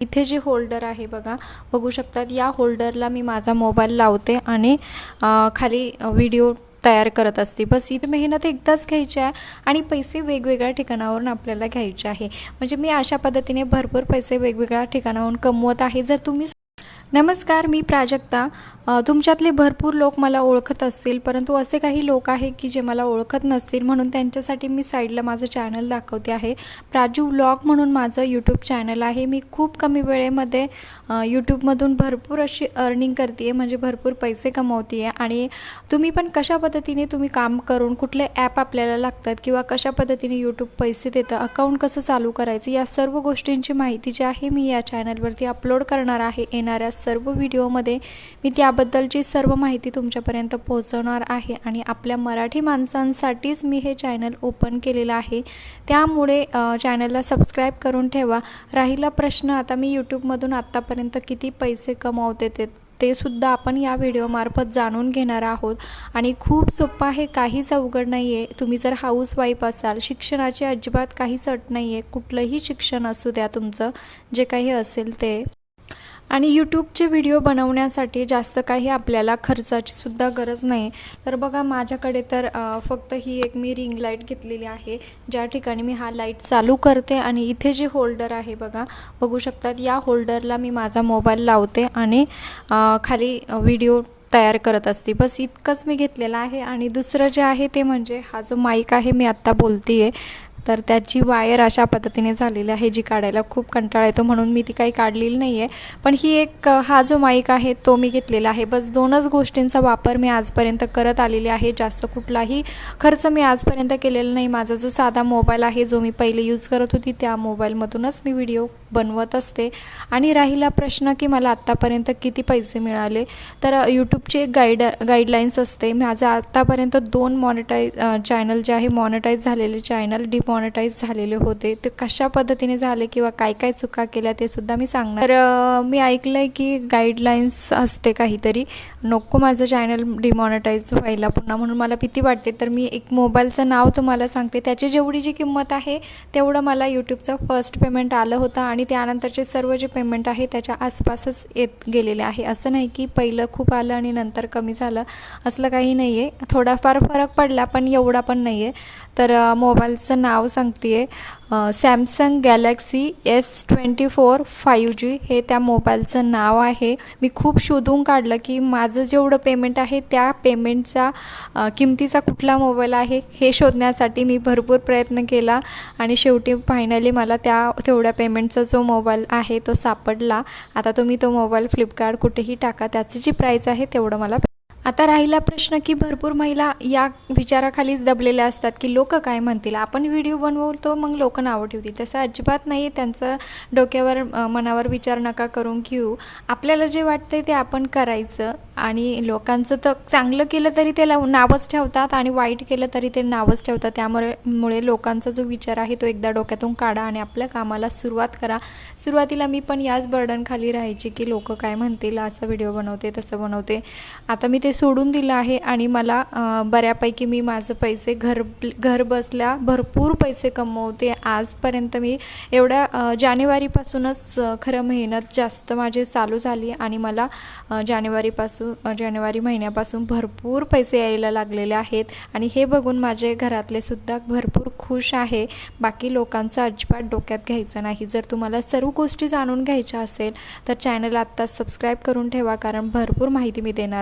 इथे जे होल्डर आहे बघा बघू शकतात या होल्डरला मी माझा मोबाईल लावते आणि खाली व्हिडिओ तयार करत असते. बस ही मेहनत एकदाच घ्यायची आहे आणि पैसे वेगवेगळ्या ठिकाणावरून आपल्याला घ्यायचे आहे. म्हणजे मी अशा पद्धतीने भरपूर पैसे वेगवेगळ्या ठिकाणावरून कमवत आहे. जर तुम्ही नमस्कार मी प्राजक्ता. तुमच्यातले भरपूर लोक मला ओळखत असतील परंतु असे काही लोक आहे की जे मला ओळखत नसतील म्हणून त्यांच्यासाठी मी साईडला माझं चॅनल दाखवते आहे. प्राजू व्लॉग म्हणून माझं यूट्यूब चॅनल आहे. मी खूप कमी वेळेमध्ये यूट्यूबमधून भरपूर अशी अर्निंग करते आहे म्हणजे भरपूर पैसे कमवते आहे आणि तुम्ही पण कशा पद्धतीने तुम्ही काम करून कुठले ॲप आपल्याला लागतात किंवा कशा पद्धतीने यूट्यूब पैसे देतं अकाउंट कसं चालू करायचं या सर्व गोष्टींची माहिती जी आहे मी या चॅनलवरती अपलोड करणार आहे येणाऱ्या सर्व व्हिडिओमध्ये मी याबद्दलची सर्व माहिती तुमच्यापर्यंत पोहोचवणार आहे आणि आपल्या मराठी माणसांसाठीच मी हे चॅनल ओपन केलेलं आहे. त्यामुळे चॅनलला सबस्क्राईब करून ठेवा. राहिला प्रश्न आता मी यूट्यूबमधून आत्तापर्यंत किती पैसे कमावते ते ते सुद्धा आपण या व्हिडिओमार्फत जाणून घेणार आहोत. आणि खूप सोपं आहे काहीच अवघड नाही आहे तुम्ही जर हाऊस वाईफ असाल शिक्षणाची अजिबात काहीच अट नाही आहे कुठलंही शिक्षण असू द्या तुमचं जे काही असेल ते. आणि यूट्यूबचे व्हिडिओ बनवण्यासाठी जास्त काही आपल्याला खर्चाची सुद्धा गरज नाही. तर बघा माझ्याकडे तर फक्त ही एक मी रिंग लाइट घेतलेली आहे. ज्या ठिकाणी मी हा लाइट चालू करते आणि इथे जे होल्डर आहे बघा बघू शकतात या होल्डरला मी माझा मोबाईल लावते आणि खाली व्हिडिओ तयार करत असते. बस इतकंच मी घेतलेलं आहे आणि दुसरं जे आहे ते म्हणजे हा जो माईक आहे मी आत्ता बोलते आहे तर त्याची वायर अशा पद्धतीने झालेली आहे जी काढायला खूप कंटाळा येतो. म्हणून मी ती काही काढलेली नाही आहे पण ही एक हा जो माईक आहे तो मी घेतलेला आहे. बस दोनच गोष्टींचा वापर मी आजपर्यंत करत आलेली आहे. जास्त कुठलाही खर्च मी आजपर्यंत केलेला नाही. माझा जो साधा मोबाईल आहे जो मी पहिले यूज करत होती त्या मोबाईलमधूनच मी व्हिडिओ बनवत असते. आणि राहिला प्रश्न की मला आत्तापर्यंत किती पैसे मिळाले? तर यूट्यूबची एक गाईड गाईडलाईन्स असते. माझं आत्तापर्यंत दोन मॉनिटाईज चॅनल जे आहे मॉनिटाईज झालेले चॅनल डिमॉनिटाईज झालेले होते. ते कशा पद्धतीने झाले किंवा काय काय चुका केल्या ते सुद्धा मी सांगणार. तर मी ऐकलं आहे की गाईडलाईन्स असते काहीतरी. नको माझं चॅनल डिमॉनिटाईज व्हायला पुन्हा म्हणून मला भीती वाटते. तर मी एक मोबाईलचं नाव तुम्हाला सांगते. त्याची जेवढी जी किंमत आहे तेवढं मला यूट्यूबचं फर्स्ट पेमेंट आलं होतं आणि त्यानंतरचे सर्व जे पेमेंट आहे त्याच्या आसपासच येत गेलेले आहे. असं नाही की पहिलं खूप आलं आणि नंतर कमी झालं. असलं काही नाही आहे थोडाफार फरक पडला पण एवढा पण नाही आहे तर मोबाईलचं नाव सांगते आहे Samsung Galaxy S twenty four five G हे त्या मोबाईलचं नाव आहे. मी खूप शोधून काढलं की माझं जेवढं पेमेंट आहे त्या पेमेंटचा किमतीचा कुठला मोबाईल आहे हे शोधण्यासाठी मी भरपूर प्रयत्न केला. आणि शेवटी फायनली मला त्या तेवढ्या पेमेंटचा जो मोबाईल आहे तो सापडला. आता तुम्ही तो मोबाईल फ्लिपकार्ट कुठेही टाका त्याची जी प्राईस आहे तेवढं मला आता राहिला प्रश्न की भरपूर महिला या विचाराखालीच दबलेल्या असतात की लोक काय म्हणतील? आपण व्हिडिओ बनवतो मग लोक नावं ठेवतील. तसं अजिबात नाही त्यांचं डोक्यावर मनावर विचार नका करून घेऊ. आपल्याला जे वाटतं ते आपण करायचं. आणि लोकांचं तर चांगलं केलं तरी त्याला नावच ठेवतात आणि वाईट केलं तरी ते नावच ठेवतात. त्यामुळे मुळे लोकांचा जो विचार आहे तो एकदा डोक्यातून काढा आणि आपल्या कामाला सुरुवात करा. सुरुवातीला मी पण याच बर्डनखाली राहायची की लोक काय म्हणतील? असं व्हिडिओ बनवते तसं बनवते. आता मी ते सोडून दिलं आहे आणि मला बऱ्यापैकी मी माझं पैसे घर घर बसल्या भरपूर पैसे कमवते. आजपर्यंत मी एवढ्या जानेवारीपासूनच खरं मेहनत जास्त माझी चालू झाली आणि मला जानेवारीपासून जानेवारी महिन्यापासून भरपूर पैसे यायला लागलेले आहेत. आणि हे बघून माझे घरातले सुद्धा भरपूर खुश आहे. बाकी लोकांचं अजिबात डोक्यात घ्यायचं नाही. जर तुम्हाला सर्व गोष्टी जाणून घ्यायच्या असेल तर चॅनल आत्ताच सबस्क्राईब करून ठेवा कारण भरपूर माहिती मी देणार आहे.